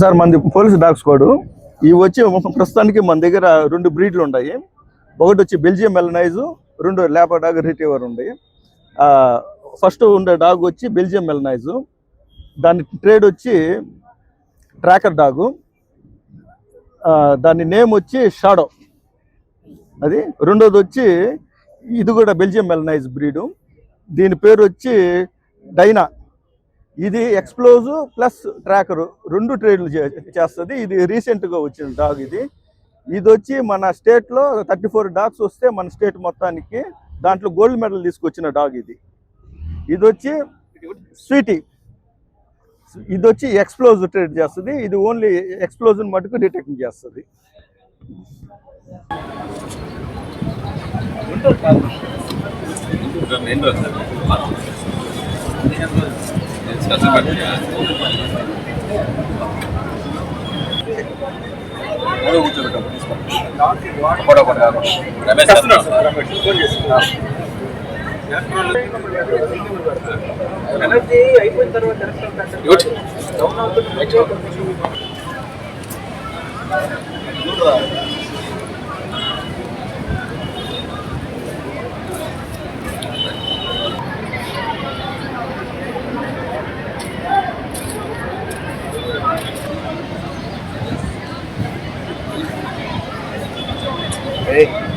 Sir మనది police dog squad ఇవి వచ్చి ప్రస్తుతానికి మన దగ్గర రెండు బ్రీడ్లు ఉన్నాయి. ఒకటి వచ్చి బెల్జియం మెలనైజ్ రెండు లేబర్ డాగ్ రిటీవర్ ఉన్నాయి ఫస్ట్ ఉండే డాగ్ వచ్చి బెల్జియం మెలనైజ్. దాని ట్రేడ్ వచ్చి ట్రాకర్ డాగు. దాని నేమ్ వచ్చి షాడో. అది రెండోది వచ్చి ఇది కూడా బెల్జియం మెలనైజ్ బ్రీడు. దీని పేరు వచ్చి డైనా. ఇది ఎక్స్ప్లోజు ప్లస్ ట్రాకర్ రెండు ట్రేడ్లు చేస్తుంది. ఇది రీసెంట్గా వచ్చిన డాగ్ ఇది. ఇది వచ్చి మన స్టేట్లో థర్టీ ఫోర్ డాగ్స్ వస్తే మన స్టేట్ మొత్తానికి దాంట్లో గోల్డ్ మెడల్ తీసుకొచ్చిన డాగ్ ఇది. ఇది వచ్చి స్వీటీ ఇది వచ్చి ఎక్స్ప్లోజ్ ట్రేడ్ చేస్తుంది. ఇది ఓన్లీ ఎక్స్ప్లోజన్ మటుకు డిటెక్ట్ చేస్తుంది. ఎన్ని ఎనర్జీ అయిపోయిన తర్వాత డౌన్ అవుతుంది Okay.